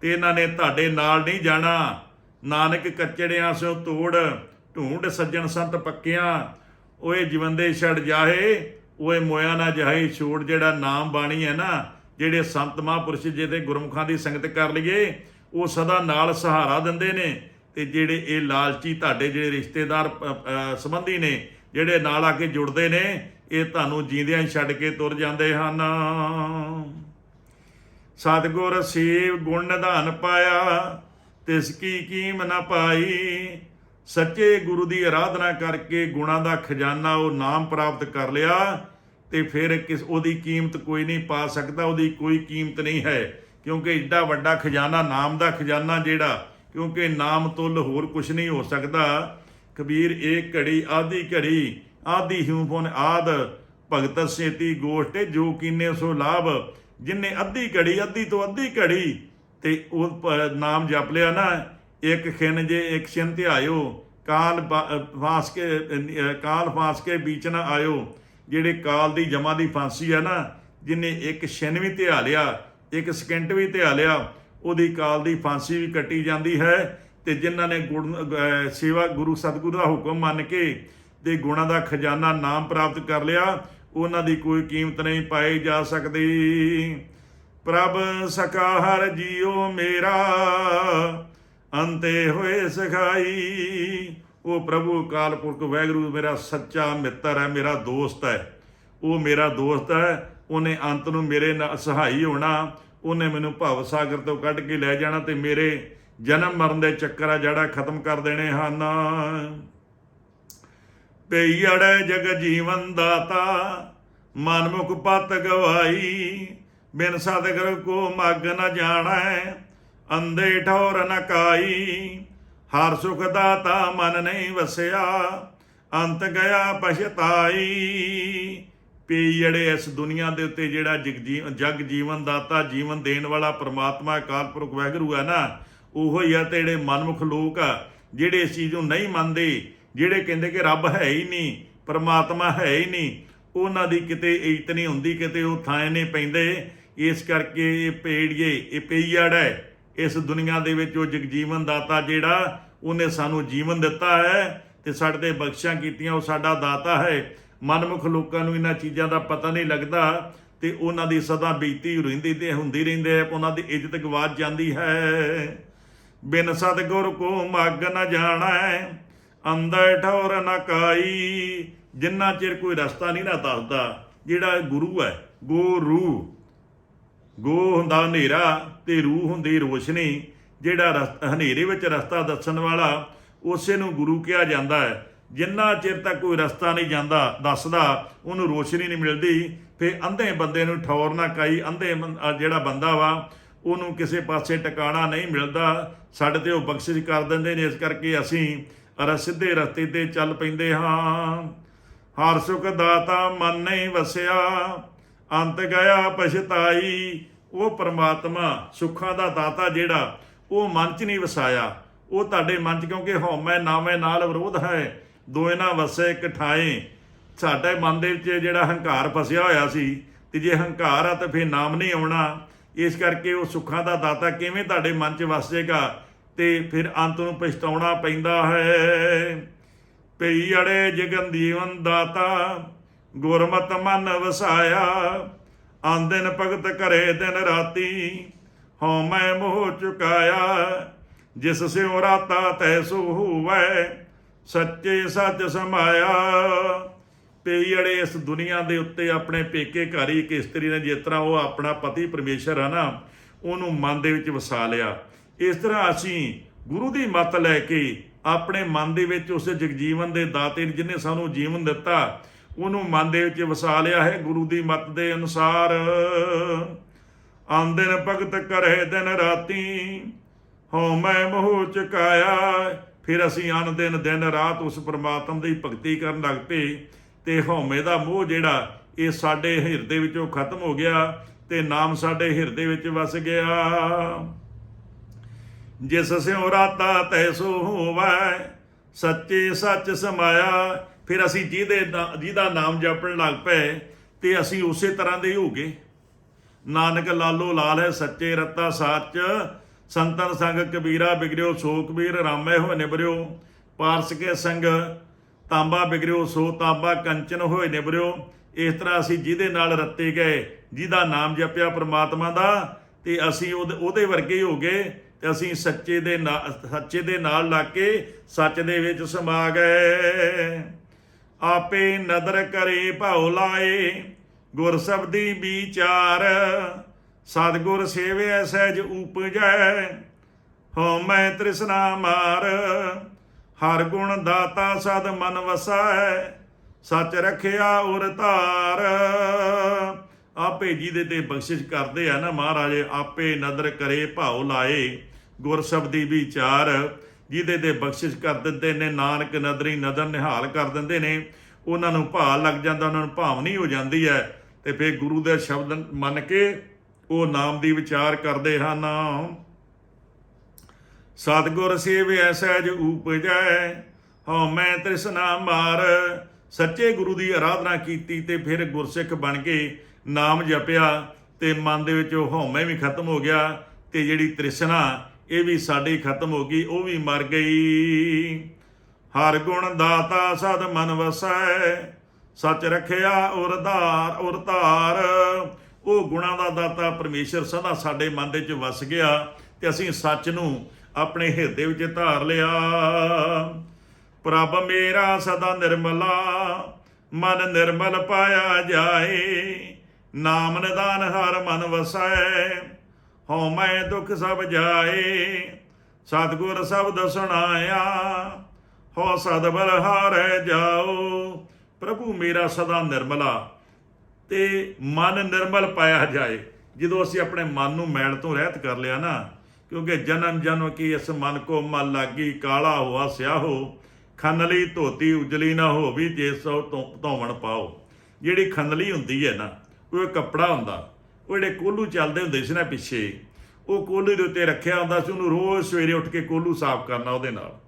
Speaker 1: ਤੇ ਇਹਨਾਂ ਨੇ ਤੁਹਾਡੇ ਨਾਲ ਨਹੀਂ ਜਾਣਾ। ਨਾਨਕ ਕੱਚੜਿਆਂ ਸੋ ਤੋੜ, ਢੂੰਡ ਸੱਜਣ ਸੰਤ ਪੱਕਿਆਂ। ਓਏ ਜੀਵੰਦੇ ਛੜ ਜਾਹੇ, ਓਏ ਮੋਇਆ ਨਾ ਜਾਹੇ, ਛੋੜ ਜਿਹੜਾ ਨਾਮ ਬਾਣੀ ਹੈ ਨਾ ਜਿਹੜੇ ਸੰਤ ਮਹਾਂਪੁਰਸ਼ ਜਿਹਦੇ ਗੁਰਮੁਖਾਂ ਦੀ ਸੰਗਤ ਕਰ ਲਈਏ, ਉਹ ਸਦਾ ਨਾਲ ਸਹਾਰਾ ਦਿੰਦੇ ਨੇ ਤੇ ਜਿਹੜੇ ਇਹ ਲਾਲਚੀ ਤੁਹਾਡੇ ਜਿਹੜੇ ਰਿਸ਼ਤੇਦਾਰ ਸੰਬੰਧੀ ਨੇ, ਜਿਹੜੇ ਨਾਲ ਆ ਕੇ ਜੁੜਦੇ ਨੇ, ਇਹ ਤੁਹਾਨੂੰ ਜੀਂਦਿਆਂ ਛੱਡ ਕੇ ਤੁਰ ਜਾਂਦੇ ਹਨ। ਸਤਿਗੁਰ ਸੇਵ ਗੁਣ ਨਿਧਾਨ ਪਾਇਆ, ਤਿਸ ਕੀ ਕੀਮ ਨਾ ਪਾਈ। ਸੱਚੇ ਗੁਰੂ ਦੀ ਆਰਾਧਨਾ ਕਰਕੇ ਗੁਣਾ ਦਾ ਖਜ਼ਾਨਾ ਉਹ ਨਾਮ ਪ੍ਰਾਪਤ ਕਰ ਲਿਆ। ਤੇ ਫਿਰ ਕਿਸ ਉਹਦੀ ਕੀਮਤ ਕੋਈ ਨਹੀਂ ਪਾ ਸਕਦਾ ਉਹਦੀ ਕੋਈ ਕੀਮਤ ਨਹੀਂ ਹੈ। ਕਿਉਂਕਿ ਏਡਾ ਵੱਡਾ ਖਜ਼ਾਨਾ ਨਾਮ ਦਾ ਖਜ਼ਾਨਾ ਜਿਹੜਾ ਕਿਉਂਕਿ ਨਾਮ ਤੁਲ ਹੋਰ ਕੁਝ ਨਹੀਂ ਹੋ ਸਕਦਾ। ਕਬੀਰ ਇਹ ਘੜੀ ਆਦੀ ਘੜੀ ਆਦੀ ਹੂੰ ਫੋਨ ਆਦ ਭਗਤ ਸੇਤੀ ਗੋਸ਼ਟ ਜੋ ਕੀਨੇ ਸੋ ਲਾਭ। ਜਿਨੇ ਅੱਧੀ ਘੜੀ ਅੱਧੀ ਤੋਂ ਅੱਧੀ ਘੜੀ ਤੇ ਉਹ ਨਾਮ ਜਪ ਲਿਆ ਨਾ ਇੱਕ ਖਿੰਨ ਜੇ ਇੱਕ ਛਿੰਨ 'ਤੇ ਆਇਓ। ਕਾਲ ਬਾ- ਅ, ਫਾਸ ਕੇ ਕਾਲ ਫਾਸ ਕੇ ਵਿੱਚ ਨਾ ਆਇਓ। ਜਿਹੜੇ ਕਾਲ ਦੀ ਜਮਾ ਦੀ ਫਾਂਸੀ ਆ ਨਾ, ਜਿਨੇ ਇੱਕ ਛਿਨ ਵੀ ਧਿਆ ਲਿਆ, ਇੱਕ ਸਕਿੰਟ ਵੀ ਧਿਆ ਲਿਆ, ਉਹਦੀ ਕਾਲ ਦੀ ਫਾਂਸੀ ਵੀ ਕੱਟੀ ਜਾਂਦੀ ਹੈ ਤੇ ਜਿਨ੍ਹਾਂ ਨੇ ਗੁਣ ਸੇਵਾ ਗੁਰੂ ਸਤਿਗੁਰੂ ਦਾ ਹੁਕਮ ਮੰਨ ਕੇ ਤੇ ਗੁਣਾਂ ਦਾ ਖਜ਼ਾਨਾ ਨਾਮ ਪ੍ਰਾਪਤ ਕਰ ਲਿਆ, ਉਹਨਾਂ ਦੀ ਕੋਈ ਕੀਮਤ ਨਹੀਂ ਪਾਈ ਜਾ ਸਕਦੀ। ਪ੍ਰਭ ਸਕਾ ਹਰ ਜੀਉ ਮੇਰਾ, ਅੰਤੇ ਹੋਏ ਸਖਾਈ ਉਹ ਪ੍ਰਭੂ ਅਕਾਲ ਪੁਰਖ ਵਾਹਿਗੁਰੂ ਮੇਰਾ ਸੱਚਾ ਮਿੱਤਰ ਹੈ, ਮੇਰਾ ਦੋਸਤ ਹੈ। ਉਹ ਮੇਰਾ ਦੋਸਤ ਹੈ, ਉਹਨੇ ਅੰਤ ਨੂੰ ਮੇਰੇ ਨਾਲ ਸਹਾਈ ਹੋਣਾ, ਉਹਨੇ ਮੈਨੂੰ ਭਵ ਸਾਗਰ ਤੋਂ ਕੱਢ ਕੇ ਲੈ ਜਾਣਾ ਤੇ ਮੇਰੇ ਜਨਮ ਮਰਨ ਦੇ ਚੱਕਰ ਆ ਜਿਹੜਾ ਖਤਮ ਕਰ ਦੇਣੇ ਹਨ। ਪਈੜੈ ਜਗ ਜੀਵਨ ਦਾਤਾ ਮਨਮੁਖ ਪਤ ਗਵਾਈ, ਬਿਨ ਸਤਿਗੁਰ ਕੋ ਮੱਗ ਨ ਜਾਣੈ, ਅੰਧੇ ਠੌਰ ਨ ਕਾਈ। ਹਰ ਸੁਖ ਦਾਤਾ ਮਨ ਨਹੀਂ ਵਸਿਆ, ਅੰਤ ਗਿਆ ਪਛਤਾਈ। ਪੀੜੇ ਇਸ ਦੁਨੀਆ ਦੇ ਉੱਤੇ ਜਿਹੜਾ ਜਗ ਜੀ- ਜਗ ਜੀਵਨ ਦਾਤਾ, ਜੀਵਨ ਦੇਣ ਵਾਲਾ ਪ੍ਰਮਾਤਮਾ, ਅਕਾਲ ਪੁਰਖ ਵਾਹਿਗੁਰੂ ਹੈ ਨਾ, ਉਹੋ ਹੀ ਆ ਤੇ ਜਿਹੜੇ ਮਨਮੁਖ ਲੋਕ ਆ, ਜਿਹੜੇ ਇਸ ਚੀਜ਼ ਨੂੰ ਨਹੀਂ ਮੰਨਦੇ, ਜਿਹੜੇ ਕਹਿੰਦੇ ਕਿ ਰੱਬ ਹੈ ਹੀ ਨਹੀਂ, ਪਰਮਾਤਮਾ ਹੈ ਹੀ ਨਹੀਂ, ਉਹਨਾਂ ਦੀ ਕਿਤੇ ਇੱਜ਼ਤ ਨਹੀਂ ਹੁੰਦੀ, ਕਿਤੇ ਉਹ ਥਾਂ ਨਹੀਂ ਪੈਂਦੇ। ਇਸ ਕਰਕੇ ਇਹ ਪੇੜੀਏ, ਇਹ ਪਈੜ ਹੈ। ਇਸ ਦੁਨੀਆ ਦੇ ਵਿੱਚ ਉਹ ਜਗਜੀਵਨ ਦਾਤਾ ਜਿਹੜਾ, ਉਹਨੇ ਸਾਨੂੰ ਜੀਵਨ ਦਿੱਤਾ ਹੈ ਤੇ ਸਾਡੇ ਤੇ ਬਖਸ਼ਾਂ ਕੀਤੀਆਂ, ਉਹ ਸਾਡਾ ਦਾਤਾ ਹੈ। ਮਨਮੁਖ ਲੋਕਾਂ ਨੂੰ ਇਹਨਾਂ ਚੀਜ਼ਾਂ ਦਾ ਪਤਾ ਨਹੀਂ ਲੱਗਦਾ ਤੇ ਉਹਨਾਂ ਦੀ ਸਦਾ ਬੀਤੀ ਰਹਿੰਦੀ ਤੇ ਹੁੰਦੀ ਰਹਿੰਦੀ ਹੈ, ਉਹਨਾਂ ਦੀ ਇੱਜ਼ਤ ਗਵਾਚ ਜਾਂਦੀ ਹੈ। ਬਿਨ ਸਤਗੁਰ ਕੋ ਮਗ ਨਾ ਜਾਣਾ ਅੰਦਰ ਠੌਰ ਨਾ ਕਾਈ। ਜਿੰਨਾ ਚਿਰ ਕੋਈ ਰਸਤਾ ਨਹੀਂ ਨਾ ਦੱਸਦਾ, ਜਿਹੜਾ ਗੁਰੂ ਹੈ, ਗੁਰੂ। ਗੋ ਹੁੰਦਾ ਹਨੇਰਾ ਤੇ ਰੂਹ ਹੁੰਦੀ ਰੋਸ਼ਨੀ, ਜਿਹੜਾ ਰਸ- ਹਨੇਰੇ ਵਿੱਚ ਰਸਤਾ ਦੱਸਣ ਵਾਲਾ, ਉਸੇ ਨੂੰ ਗੁਰੂ ਕਿਹਾ ਜਾਂਦਾ ਹੈ। ਜਿੰਨਾ ਚਿਰ ਤੱਕ ਕੋਈ ਰਸਤਾ ਨਹੀਂ ਜਾਂਦਾ, ਦੱਸਦਾ, ਉਹਨੂੰ ਰੋਸ਼ਨੀ ਨਹੀਂ ਮਿਲਦੀ। ਫੇ ਅੰਧੇ ਬੰਦੇ ਨੂੰ ਠੌਰ ਨਾ ਕਾਈ ਅੰਧੇ ਬੰ- ਜਿਹੜਾ ਬੰਦਾ ਵਾ, ਉਹਨੂੰ ਕਿਸੇ ਪਾਸੇ ਟਿਕਾਣਾ ਨਹੀਂ ਮਿਲਦਾ। ਸਾਡੇ ਤੇ ਉਹ ਬਖਸ਼ਿਸ਼ ਕਰ ਦਿੰਦੇ ਨੇ, ਇਸ ਕਰਕੇ ਅਸੀਂ ਅਰ, ਸਿੱਧੇ ਰਸਤੇ ਤੇ ਚੱਲ ਪੈਂਦੇ ਹਾਂ। ਹਰ ਸੁਖ ਦਾਤਾ ਮਨ ਨਹੀਂ ਵਸਿਆ। ਅੰਤ ਗਿਆ ਪਛਤਾਈ, ਉਹ ਪ੍ਰਮਾਤਮਾ ਸੁੱਖਾਂ ਦਾ ਦਾਤਾ ਜਿਹੜਾ, ਉਹ ਮਨ 'ਚ ਨਹੀਂ ਵਸਾਇਆ। ਉਹ ਤੁਹਾਡੇ ਮਨ 'ਚ ਕਿਉਂਕਿ ਹਉਮੈ ਨਾਮੈ ਨਾਲ ਵਿਰੋਧ ਹੈ, ਦੋਏ ਨਾ ਵਸੇ ਇੱਕ ਠਾਏ ਸਾਡੇ ਮਨ ਦੇ ਵਿੱਚ ਜਿਹੜਾ ਹੰਕਾਰ ਫਸਿਆ ਹੋਇਆ ਸੀ, ਤੇ ਜੇ ਹੰਕਾਰ ਆ ਤਾਂ ਫਿਰ ਨਾਮ ਨਹੀਂ ਆਉਣਾ। ਇਸ ਕਰਕੇ ਉਹ ਸੁੱਖਾਂ ਦਾ ਦਾਤਾ ਕਿਵੇਂ ਤੁਹਾਡੇ ਮਨ 'ਚ ਵਸੇਗਾ ਤੇ ਫਿਰ ਅੰਤ ਨੂੰ ਪਛਤਾਉਣਾ ਪੈਂਦਾ ਹੈ। ਪਈ ਅੜੇ ਜਗਨ ਦੀਵਨ ਦਾਤਾ ਗੁਰਮਤ ਮਨ ਵਸਾਇਆ, ਆਂਦਨ ਭਗਤ ਕਰੇ ਦਿਨ ਰਾਤੀ, ਹਉ ਮੈਂ ਮੋਹ ਚੁਕਾਇਆ, ਜਿਸ ਸਿਉ ਰਾਤਾ ਤੈਸੋ ਹੋਵੈ, ਸੱਚੇ ਸੱਚ ਸਮਾਇਆ। ਪਈ ਇਸ ਦੁਨੀਆ ਦੇ ਉੱਤੇ ਆਪਣੇ ਪੇਕੇ ਘਰ ਹੀ ਇੱਕ ਇਸਤਰੀ ਨੇ, ਜਿਸ ਤਰ੍ਹਾਂ ਉਹ ਆਪਣਾ ਪਤੀ ਪਰਮੇਸ਼ਰ ਆ ਨਾ, ਉਹਨੂੰ ਮਨ ਦੇ ਵਿੱਚ ਵਸਾ ਲਿਆ। ਇਸ ਤਰ੍ਹਾਂ ਅਸੀਂ ਗੁਰੂ ਦੀ ਮੱਤ ਲੈ ਕੇ ਆਪਣੇ ਮਨ ਦੇ ਵਿੱਚ ਉਸ ਜਗਜੀਵਨ ਦੇ ਦਾਤੇ ਨੇ ਜਿਹਨੇ ਸਾਨੂੰ ਜੀਵਨ ਦਿੱਤਾ ਉਹਨੂੰ ਮਨ ਦੇ ਵਿੱਚ ਵਸਾ ਲਿਆ ਹੈ ਗੁਰੂ ਦੀ ਮਤ ਦੇ ਅਨੁਸਾਰ। ਆਂਦਨ ਭਗਤ ਕਰੇ ਦਿਨ ਰਾਤੀ, ਹਉ ਮੈਂ ਮੋਹ ਚੁਕਾਇਆ। ਫਿਰ ਅਸੀਂ ਅਨ ਦਿਨ ਦਿਨ ਰਾਤ ਉਸ ਪ੍ਰਮਾਤਮ ਦੀ ਭਗਤੀ ਕਰਨ ਲੱਗ ਪਏ ਤੇ ਹਉਮੈ ਦਾ ਮੋਹ ਜਿਹੜਾ, ਇਹ ਸਾਡੇ ਹਿਰਦੇ ਵਿੱਚੋਂ ਖਤਮ ਹੋ ਗਿਆ ਤੇ ਨਾਮ ਸਾਡੇ ਹਿਰਦੇ ਵਿੱਚ ਵਸ ਗਿਆ। ਜਿਸ ਸਿਉ ਰਾਤਾ ਤੈਸੋ ਹੋਵੈ ਸੱਚੇ ਸੱਚ ਸਮਾਇਆ ਫਿਰ ਅਸੀਂ ਜਿਹਦੇ ਨਾ- ਜਿਹਦਾ ਨਾਮ ਜਪਣ ਲੱਗ ਪਏ ਤੇ ਅਸੀਂ ਉਸੇ ਤਰ੍ਹਾਂ ਦੇ ਹੀ ਹੋ ਗਏ। ਨਾਨਕ ਲਾਲੋ ਲਾਲ ਹੈ, ਸੱਚੇ ਰਤਾ ਸੱਚ। ਸੰਤਨ ਸੰਗ ਕਬੀਰਾ ਬਿਗੜਿਓ ਸੋ ਕਬੀਰ ਰਾਮੈ ਹੋਏ ਨਿਬਰਿਓ ਪਾਰਸ ਕੇ ਸੰਗ ਤਾਂਬਾ ਬਿਗੜਿਓ ਸੋ ਤਾਂਬਾ ਕੰਚਨ ਹੋਏ ਨਿਬਰਿਓ ਇਸ ਤਰ੍ਹਾਂ ਅਸੀਂ ਜਿਹਦੇ ਨਾਲ ਰੱਤੇ ਗਏ, ਜਿਹਦਾ ਨਾਮ ਜਪਿਆ ਪ੍ਰਮਾਤਮਾ ਦਾ, ਤੇ ਅਸੀਂ ਉਹਦੇ ਉਹਦੇ ਵਰਗੇ ਹੀ ਹੋ ਗਏ ਤੇ ਅਸੀਂ ਸੱਚੇ ਦੇ ਨਾਲ ਸੱਚੇ ਦੇ ਨਾਲ ਲੱਗ ਕੇ ਸੱਚ ਦੇ ਵਿੱਚ ਸਮਾ ਗਏ। ਆਪੇ ਨਦਰ ਕਰੇ ਭਾਉ ਲਾਏ, ਗੁਰ ਸਬਦੀ ਵਿਚਾਰ। ਸਤਗੁਰ ਸੇਵਿਆ ਸਹਿਜ ਉਪਜੈ, ਹਉ ਮੈਂ ਤ੍ਰਿਸ਼ਨਾ ਮਾਰ। ਹਰ ਗੁਣ ਦਾਤਾ ਸਦ ਮਨ ਵਸੈ ਸੱਚ ਰਖਿਆ ਉਰ ਧਾਰ। ਆਪੇ ਜਿਹਦੇ ਤੇ ਬਖਸ਼ਿਸ਼ ਕਰਦੇ ਆ ਨਾ ਮਹਾਰਾਜੇ, ਆਪੇ ਨਦਰ ਕਰੇ ਭਾਉ ਲਾਏ, ਗੁਰ ਸ਼ਬਦੀ ਵਿਚਾਰ। ਜਿਹਦੇ ਤੇ ਬਖਸ਼ਿਸ਼ ਕਰ ਦਿੰਦੇ ਨੇ, ਨਾਨਕ ਨਦਰੀ ਨਦਰ ਨਿਹਾਲ ਕਰ ਦਿੰਦੇ ਨੇ, ਉਹਨਾਂ ਨੂੰ ਭਾ ਲੱਗ ਜਾਂਦਾ, ਉਹਨਾਂ ਨੂੰ ਭਾਵਨੀ ਹੋ ਜਾਂਦੀ ਹੈ। ਤੇ ਫਿਰ ਗੁਰੂ ਦੇ ਸ਼ਬਦ ਮੰਨ ਕੇ ਉਹ ਨਾਮ ਦੀ ਵਿਚਾਰ ਕਰਦੇ ਹਨ। ਸਤਗੁਰ ਸੇਵਿਆ ਸਹਿਜ ਊਪਜੈ ਹਉ ਮੈਂ ਤ੍ਰਿਸ਼ਨਾ ਮਾਰ। ਸੱਚੇ ਗੁਰੂ ਦੀ ਆਰਾਧਨਾ ਕੀਤੀ ਤੇ ਫਿਰ ਗੁਰਸਿੱਖ ਬਣ ਕੇ ਨਾਮ ਜਪਿਆ ਤੇ ਮਨ ਦੇ ਵਿੱਚ ਉਹ ਹਉਮੈ ਵੀ ਖਤਮ ਹੋ ਗਿਆ ਤੇ ਜਿਹੜੀ ਤ੍ਰਿਸ਼ਨਾ ਇਹ ਵੀ ਸਾਡੀ ਖਤਮ ਹੋ ਗਈ, ਉਹ ਵੀ ਮਰ ਗਈ। ਹਰ ਗੁਣ ਦਾਤਾ ਸਦ ਮਨ ਵਸੈ, ਸੱਚ ਰੱਖਿਆ ਉਰਧਾਰ ਉਰਧਾਰ ਉਹ ਗੁਣਾਂ ਦਾ ਦਾਤਾ ਪਰਮੇਸ਼ਰ ਸਦਾ ਸਾਡੇ ਮਨ ਦੇ ਵਿੱਚ ਵਸ ਗਿਆ ਤੇ ਅਸੀਂ ਸੱਚ ਨੂੰ ਆਪਣੇ ਹਿਰਦੇ ਵਿੱਚ ਧਾਰ ਲਿਆ। ਪ੍ਰਭ ਮੇਰਾ ਸਦਾ ਨਿਰਮਲਾ, ਮਨ ਨਿਰਮਲ ਪਾਇਆ ਜਾਏ। ਨਾਮ ਨਿਦਾਨ ਹਰ ਮਨ ਵਸੈ ਹਉ ਮੈਂ ਦੁਖ ਸਭ ਜਾਏ, ਸਤਿਗੁਰ ਸ਼ਬਦ ਸੁਣਾਇਆ ਹੋ ਸਦਬਲ ਹਾਰੈ ਜਾਓ, ਪ੍ਰਭੂ ਮੇਰਾ ਸਦਾ ਨਿਰਮਲਾ। ਤੇ ਮਨ ਨਿਰਮਲ ਪਾਇਆ ਜਾਏ। ਜਦੋਂ ਅਸੀਂ ਆਪਣੇ ਮਨ ਨੂੰ ਮੈਲ ਤੋਂ ਰਹਿਤ ਕਰ ਲਿਆ ਨਾ, ਕਿਉਂਕਿ ਜਨਮ ਜਨਮ ਕੀ ਇਸ ਮਨ ਕੋ ਮਨ ਲਾਗੀ, ਕਾਲਾ ਹੋਆ ਸਿਆਹੋ। ਖੰਨਲੀ ਧੋਤੀ ਉਜਲੀ ਨਾ ਹੋਵੀ, ਜੇ ਸੋ ਧੋ- ਧੋਵਣ ਪਾਓ। ਜਿਹੜੀ ਖੰਨਲੀ ਹੁੰਦੀ ਹੈ ਨਾ, ਉਹ ਇੱਕ ਕੱਪੜਾ ਹੁੰਦਾ। ਉਹ ਜਿਹੜੇ ਕੋਲੂ ਚੱਲਦੇ ਹੁੰਦੇ ਸੀ ਨਾ ਪਿੱਛੇ, ਉਹ ਕੋਲੂ ਦੇ ਉੱਤੇ ਰੱਖਿਆ ਹੁੰਦਾ ਸੀ, ਉਹਨੂੰ ਰੋਜ਼ ਸਵੇਰੇ ਉੱਠ ਕੇ ਕੋਲੂ ਸਾਫ਼ ਕਰਨਾ ਉਹਦੇ ਨਾਲ।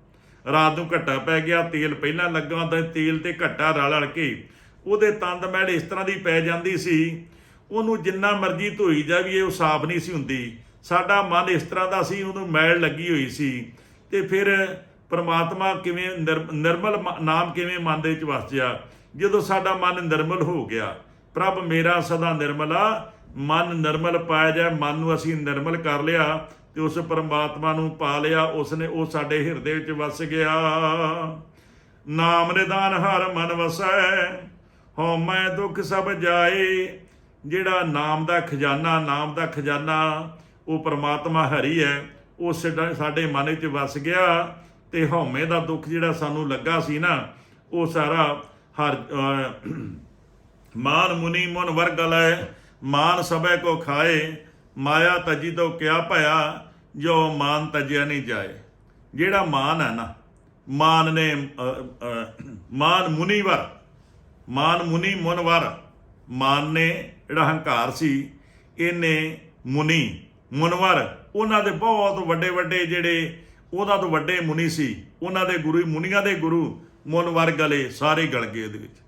Speaker 1: ਰਾਤ ਨੂੰ ਘੱਟਾ ਪੈ ਗਿਆ, ਤੇਲ ਪਹਿਲਾਂ ਲੱਗਾ ਹੁੰਦਾ ਤੇਲ ਤੇ ਘੱਟਾ ਰਲ ਰਲ ਕੇ। ਉਹਦੇ ਤੰਦ ਮੈਲ ਇਸ ਤਰ੍ਹਾਂ ਦੀ ਪੈ ਜਾਂਦੀ ਸੀ, ਉਹਨੂੰ ਜਿੰਨਾ ਮਰਜ਼ੀ ਧੋਈ ਜਾਵੇ ਉਹ ਸਾਫ਼ ਨਹੀਂ ਸੀ ਹੁੰਦੀ। ਸਾਡਾ ਮਨ ਇਸ ਤਰ੍ਹਾਂ ਦਾ ਸੀ, ਉਹਨੂੰ ਮੈਲ ਲੱਗੀ ਹੋਈ ਸੀ। ਤੇ ਫਿਰ ਪਰਮਾਤਮਾ ਕਿਵੇਂ ਨਿਰ- ਨਿਰਮਲ ਮ- ਨਾਮ ਕਿਵੇਂ ਮਨ ਦੇ ਵਿੱਚ ਵਸਿਆ ਜਦੋਂ ਸਾਡਾ ਮਨ ਨਿਰਮਲ ਹੋ ਗਿਆ, ਪ੍ਰਭ ਮੇਰਾ ਸਦਾ ਨਿਰਮਲਾ ਮਨ ਨਿਰਮਲ ਪਾਇਆ ਜਾਏ ਮਨ ਨੂੰ ਅਸੀਂ ਨਿਰਮਲ ਕਰ ਲਿਆ ਤੇ ਉਸ ਪਰਮਾਤਮਾ ਨੂੰ ਪਾ ਲਿਆ ਉਸ ਨੇ ਉਹ ਸਾਡੇ ਹਿਰਦੇ ਵਿੱਚ ਵਸ ਗਿਆ। ਨਾਮ ਨਿਦਾਨ ਹਰ ਮਨ ਵਸੈ ਹਉ ਮੈਂ ਦੁੱਖ ਸਭ ਜਾਏ। ਜਿਹੜਾ ਨਾਮ ਦਾ ਖਜ਼ਾਨਾ ਨਾਮ ਦਾ ਖਜ਼ਾਨਾ ਉਹ ਪਰਮਾਤਮਾ ਹਰੀ ਹੈ ਉਹ ਸਾਡਾ- ਸਾਡੇ ਮਨ ਵਿੱਚ ਵਸ ਗਿਆ ਤੇ ਹਉਮੈ ਦਾ ਦੁੱਖ ਜਿਹੜਾ ਸਾਨੂੰ ਲੱਗਾ ਸੀ ਨਾ ਉਹ ਸਾਰਾ ਹਰ ਅਹ, ਮਾਨ ਮੁਨੀ ਮਨ ਵਰਗਲੈ ਮਾਨ ਸਭੈ ਕੋ ਖਾਏ, ਮਾਇਆ ਤਜੀ ਤੋਂ ਕਿਆ ਭਇਆ, ਜੋ ਮਾਨ ਤਜਿਆ ਨਹੀਂ ਜਾਏ। ਜਿਹੜਾ ਮਾਨ ਹੈ ਨਾ, ਮਾਨ ਨੇ ਮਾਨ ਮੁਨੀਵਰ ਮਾਨ ਮੁਨੀ ਮੁਨਵਰ ਮਾਨ ਨੇ ਜਿਹੜਾ ਹੰਕਾਰ ਸੀ, ਇਹਨੇ ਮੁਨੀ ਮੁਨਵਰ ਉਹਨਾਂ ਦੇ ਬਹੁਤ ਵੱਡੇ ਵੱਡੇ ਜਿਹੜੇ ਉਹਦਾ ਤੋਂ ਵੱਡੇ ਮੁਨੀ ਸੀ, ਉਹਨਾਂ ਦੇ ਗੁਰੂ, ਮੁਨੀਆਂ ਦੇ ਗੁਰੂ ਮੁਨਵਰ ਗਲੇ ਸਾਰੇ ਗਲ ਗਏ ਇਹਦੇ ਵਿੱਚ।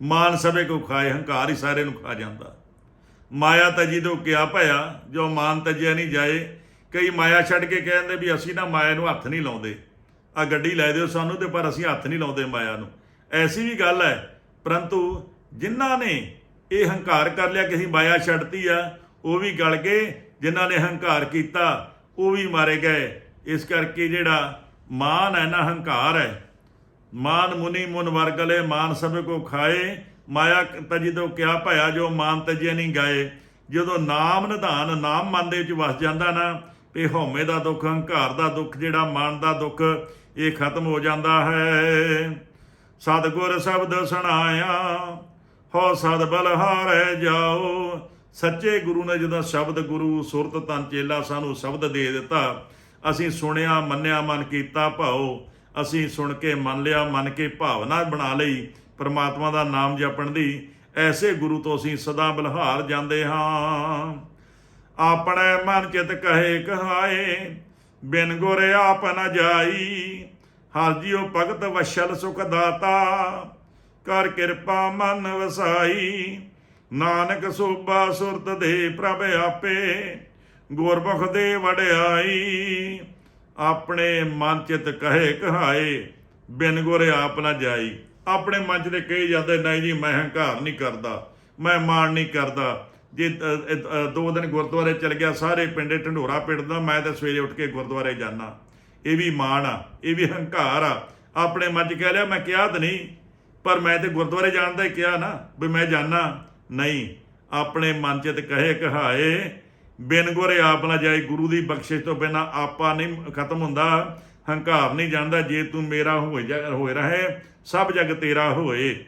Speaker 1: ਮਾਨ ਸਭੇ ਕੋ ਖਾਏ, ਹੰਕਾਰ ਹੀ ਸਾਰੇ ਨੂੰ ਖਾ ਜਾਂਦਾ। ਮਾਇਆ ਤਜੀ ਤੋਂ ਕਿਆ ਭਇਆ, ਜੋ ਮਾਨ ਤਜਿਆ ਨਹੀਂ ਜਾਏ। ਕਈ ਮਾਇਆ ਛੱਡ ਕੇ ਕਹਿੰਦੇ ਵੀ ਅਸੀਂ ਨਾ ਮਾਇਆ ਨੂੰ ਹੱਥ ਨਹੀਂ ਲਾਉਂਦੇ। ਆ ਗੱਡੀ ਲੈ ਦਿਓ ਸਾਨੂੰ ਤੇ ਪਰ ਅਸੀਂ ਹੱਥ ਨਹੀਂ ਲਾਉਂਦੇ ਮਾਇਆ ਨੂੰ। ਐਸੀ ਵੀ ਗੱਲ ਹੈ। ਪਰੰਤੂ ਜਿਨ੍ਹਾਂ ਨੇ ਇਹ ਹੰਕਾਰ ਕਰ ਲਿਆ ਕਿ ਅਸੀਂ ਮਾਇਆ ਛੱਡਤੀ ਆ, ਉਹ ਵੀ ਗਲ ਗਏ। ਜਿਨ੍ਹਾਂ ਨੇ ਹੰਕਾਰ ਕੀਤਾ, ਉਹ ਵੀ ਮਾਰੇ ਗਏ। ਇਸ ਕਰਕੇ ਜਿਹੜਾ ਮਾਨ ਹੈ ਨਾ ਹੰਕਾਰ ਹੈ। ਮਾਨ ਮੁਨੀ ਮੁਨ ਵਰਗਲੇ ਮਾਨ ਸਭ ਕੋ ਖਾਏ। ਮਾਇਆ ਤਜੀ ਤੋਂ ਕਿਹਾ ਭਇਆ ਜੋ ਮਾਨ ਤਜੇ ਨਹੀਂ ਗਾਏ, ਜਦੋਂ ਨਾਮ ਨਿਧਾਨ, ਨਾਮ ਮਨ ਦੇ ਵਿੱਚ ਵਸ ਜਾਂਦਾ ਨਾ ਤੇ ਹਉਮੈ ਦਾ ਦੁੱਖ, ਹੰਕਾਰ ਦਾ ਦੁੱਖ, ਜਿਹੜਾ ਮਨ ਦਾ ਦੁੱਖ, ਇਹ ਖਤਮ ਹੋ ਜਾਂਦਾ ਹੈ। ਸਤਿਗੁਰ ਸ਼ਬਦ ਸੁਣਾਇਆ, ਹੋ ਸਦ ਬਲਹਾਰੈ ਜਾਓ। ਸੱਚੇ ਗੁਰੂ ਨੇ ਜਦੋਂ ਸ਼ਬਦ ਗੁਰੂ ਸੁਰਤ ਤਨ ਚੇਲਾ ਸਾਨੂੰ ਸ਼ਬਦ ਦੇ ਦਿੱਤਾ, ਅਸੀਂ ਸੁਣਿਆ, ਮੰਨਿਆ, ਮਨ ਕੀਤਾ ਭਾਉ ਅਸੀਂ ਸੁਣ ਕੇ, ਮੰਨ ਲਿਆ, ਮੰਨ ਕੇ ਭਾਵਨਾ ਬਣਾ ਲਈ ਪ੍ਰਮਾਤਮਾ ਦਾ ਨਾਮ ਜਪਣ ਦੀ ਐਸੇ ਗੁਰੂ ਤੋਂ ਅਸੀਂ ਸਦਾ ਬਲਹਾਰ ਜਾਂਦੇ ਹਾਂ। ਆਪਣੇ ਮਨ ਚਿਤ ਕਹੇ ਕਹਾਏ, ਬਿਨ ਗੁਰ ਆਪ ਨ ਜਾਈ। ਹਰ ਜੀਉ ਭਗਤ ਵਸ਼ਲ ਸੁਖ ਦਾਤਾ, ਕਰ ਕਿਰਪਾ ਮਨ ਵਸਾਈ। ਨਾਨਕ ਸੋਭਾ ਸੁਰਤ ਦੇ ਪ੍ਰਭ ਆਪੇ, ਗੁਰਮੁਖ ਦੇ ਵਡਿਆਈ। ਆਪਣੇ ਮਨ ਚਿਤ ਕਹੇ ਕਹਾਏ, ਬਿਨ ਗੁਰ ਆਪ ਨ ਜਾਈ। ਆਪਣੇ ਮਨ ਚ ਤੇ ਕਹੀ ਜਾਂਦੇ, ਨਹੀਂ ਜੀ, ਮੈਂ ਹੰਕਾਰ ਨਹੀਂ ਕਰਦਾ, ਮੈਂ ਮਾਣ ਨਹੀਂ ਕਰਦਾ। ਜੇ ਦੋ ਦਿਨ ਗੁਰਦੁਆਰੇ ਚਲ ਗਿਆ, ਸਾਰੇ ਪਿੰਡੇ ਢੰਡੋਰਾ ਪਿੰਡ ਦਾ ਮੈਂ ਤਾਂ ਸਵੇਰੇ ਉੱਠ ਕੇ ਗੁਰਦੁਆਰੇ ਜਾਣਾ ਇਹ ਵੀ ਮਾਣ ਆ, ਇਹ ਵੀ ਹੰਕਾਰ ਆ। ਆਪਣੇ ਮਨ ਚ ਕਹਿ ਲਿਆ, ਮੈਂ ਕਿਹਾ ਤਾਂ ਨਹੀਂ, ਪਰ ਮੈਂ ਤੇ ਗੁਰਦੁਆਰੇ ਜਾਣ ਦਾ ਹੀ ਕਿਹਾ ਨਾ, ਵੀ ਮੈਂ ਜਾਣਾ ਨਹੀਂ, ਆਪਣੇ ਮਨ ਚ ਤੇ ਕਹੇ ਕਹਾਏ, ਬਿਨ ਗੁਰ ਆਪ ਨਾ ਜਾਏ, ਗੁਰੂ ਦੀ ਬਖਸ਼ਿਸ਼ ਤੋਂ ਬਿਨਾ ਆਪਾ ਨਹੀਂ ਖਤਮ ਹੁੰਦਾ। ਹੰਕਾਰ ਨਹੀਂ ਜਾਣਦਾ ਜੇ ਤੂੰ ਮੇਰਾ ਹੋਏ ਜਾ, ਹੋਏ ਰਹੇ, ਸਭ ਜਗ ਤੇਰਾ ਹੋਏ।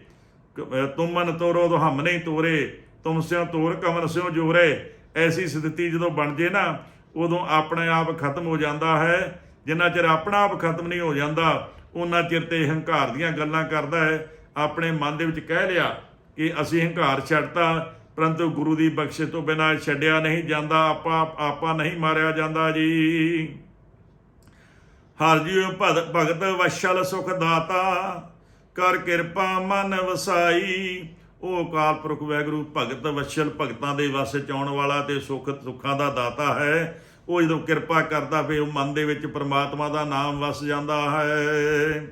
Speaker 1: ਕ- ਤੁਮ ਮਨ ਤੋਰੋ ਤੋ ਹਮ ਨਹੀਂ ਤੋਰੇ ਤੁਮ ਸਿਓ ਤੋਰ ਕਮਨ ਸਿਓ ਜੋਰੇ। ਐਸੀ ਸਥਿਤੀ ਜਦੋਂ ਬਣ ਜੇ ਨਾ, ਉਦੋਂ ਆਪਣੇ ਆਪ ਖਤਮ ਹੋ ਜਾਂਦਾ ਹੈ। ਜਿੰਨਾ ਚਿਰ ਆਪਣਾ ਆਪ ਖਤਮ ਨਹੀਂ ਹੋ ਜਾਂਦਾ ਉਹਨਾਂ ਚਿਰ ਤੇ ਹੰਕਾਰ ਦੀਆਂ ਗੱਲਾਂ ਕਰਦਾ ਹੈ। ਆਪਣੇ ਮਨ ਦੇ ਵਿੱਚ ਕਹਿ ਲਿਆ ਕਿ ਅਸੀਂ ਹੰਕਾਰ ਛੱਡਤਾ, ਪਰੰਤੂ ਗੁਰੂ ਦੀ ਬਖਸ਼ਿਸ਼ ਤੋਂ ਬਿਨਾਂ ਛੱਡਿਆ ਨਹੀਂ ਜਾਂਦਾ, ਆਪਾਂ ਆਪਾਂ ਨਹੀਂ ਮਾਰਿਆ ਜਾਂਦਾ ਜੀ। ਹਰ ਜੀਉ ਭਗਤ ਭਗਤ ਵਸ਼ਲ ਸੁਖ ਦਾਤਾ, ਕਰ ਕਿਰਪਾ ਮਨ ਵਸਾਈ। ਉਹ ਅਕਾਲ ਪੁਰਖ ਵੈਗੁਰੂ ਭਗਤ ਵਸ਼ਲ ਭਗਤਾਂ ਦੇ ਵਸ ਚ ਆਉਣ ਵਾਲਾ ਤੇ ਸੁਖ ਸੁੱਖਾਂ ਦਾ ਦਾਤਾ ਹੈ। ਉਹ ਜਦੋਂ ਕਿਰਪਾ ਕਰਦਾ ਫੇ ਉਹ ਮਨ ਦੇ ਵਿੱਚ ਪ੍ਰਮਾਤਮਾ ਦਾ ਨਾਮ ਵਸ ਜਾਂਦਾ ਹੈ।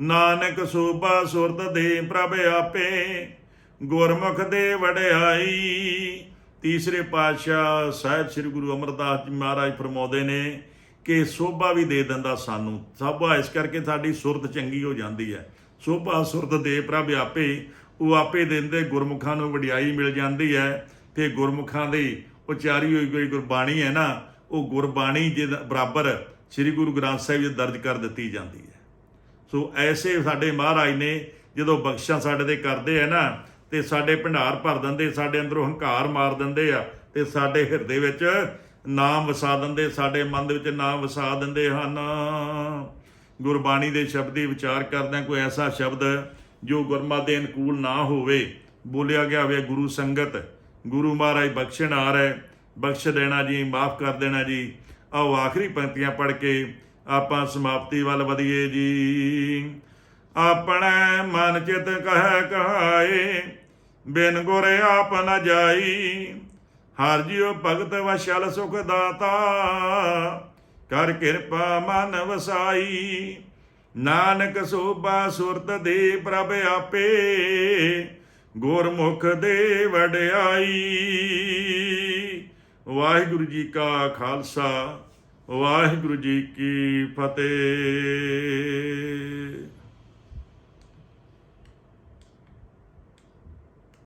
Speaker 1: ਨਾਨਕ ਸੋਭਾ ਸੁਰਤ ਦੇ ਪ੍ਰਭ ਆਪੇ, ਗੁਰਮੁਖ ਦੇ ਵਡਿਆਈ। ਤੀਸਰੇ ਪਾਤਸ਼ਾਹ ਸਾਹਿਬ ਸ੍ਰੀ ਗੁਰੂ ਅਮਰਦਾਸ ਜੀ ਮਹਾਰਾਜ ਫਰਮਾਉਂਦੇ ਨੇ ਕਿ ਸੋਭਾ ਵੀ ਦੇ ਦਿੰਦਾ ਸਾਨੂੰ। ਸੋਭਾ ਇਸ ਕਰਕੇ ਸਾਡੀ ਸੁਰਤ ਚੰਗੀ ਹੋ ਜਾਂਦੀ ਹੈ। ਸੋਭਾ ਸੁਰਤ ਦੇ ਪ੍ਰਭ ਆਪੇ, ਉਹ ਆਪੇ ਦਿੰਦੇ ਗੁਰਮੁਖਾਂ ਨੂੰ ਵਡਿਆਈ ਮਿਲ ਜਾਂਦੀ ਹੈ। ਤੇ ਗੁਰਮੁਖਾਂ ਦੀ ਉਚਾਰੀ ਹੋਈ ਕੋਈ ਗੁਰਬਾਣੀ ਹੈ ਨਾ, ਉਹ ਗੁਰਬਾਣੀ ਦੇ ਬਰਾਬਰ ਸ੍ਰੀ ਗੁਰੂ ਗ੍ਰੰਥ ਸਾਹਿਬ ਜੀ ਦਰਜ ਕਰ ਦਿੱਤੀ ਜਾਂਦੀ ਹੈ। ਸੋ ਐਸੇ ਸਾਡੇ ਮਹਾਰਾਜ ਨੇ ਜਦੋਂ ਬਖਸ਼ਾਂ ਸਾਡੇ ਤੇ ਕਰਦੇ ਆ ਨਾ, ਤੇ ਸਾਡੇ ਭੰਡਾਰ ਭਰ ਦਿੰਦੇ, ਸਾਡੇ ਅੰਦਰੋਂ ਹੰਕਾਰ ਮਾਰ ਦਿੰਦੇ ਆ, ਤੇ ਸਾਡੇ ਹਿਰਦੇ ਵਿੱਚ ਨਾਮ ਵਸਾ ਦਿੰਦੇ, ਸਾਡੇ ਮਨ ਦੇ ਵਿੱਚ ਨਾਮ ਵਸਾ ਦਿੰਦੇ ਹਨ। ਗੁਰਬਾਣੀ ਦੇ ਸ਼ਬਦੀ ਵਿਚਾਰ ਕਰਦਿਆਂ ਕੋਈ ਐਸਾ ਸ਼ਬਦ ਜੋ ਗੁਰਮਾ ਦੇ ਅਨੁਕੂਲ ਨਾ ਹੋਵੇ। ਬੋਲਿਆ ਗਿਆ ਹੋਵੇ, ਗੁਰੂ ਸੰਗਤ, ਗੁਰੂ ਮਹਾਰਾਜ ਬਖਸ਼ਣ ਆ ਹੈ ਬਖਸ਼ ਦੇਣਾ ਜੀ, ਮਾਫ ਕਰ ਦੇਣਾ ਜੀ। ਆਓ ਆਖਰੀ ਪੰਕਤੀਆਂ ਪੜ੍ਹ ਕੇ ਆਪਾਂ ਸਮਾਪਤੀ ਵੱਲ ਵਧੀਏ ਜੀ। ਆਪਣੇ ਮਨ ਚਿਤ ਕਹਿ ਕਹਾਏ, ਬਿਨ ਗੁਰ ਆਪ ਨ ਜਾਈ ਹਰ ਜਿਉ ਭਗਤ ਵਸ਼ਲ ਸੁਖ ਦਾਤਾ, ਕਰ ਕਿਰਪਾ ਮਨ ਵਸਾਈ। ਨਾਨਕ ਸੋਭਾ ਸੁਰਤ ਦੇ ਪ੍ਰਭ ਆਪੇ, ਗੁਰਮੁਖ ਦੇ ਵਡਿਆਈ। ਵਾਹਿਗੁਰੂ ਜੀ ਕਾ ਖਾਲਸਾ, ਵਾਹਿਗੁਰੂ ਜੀ ਕੀ ਫਤਿਹ।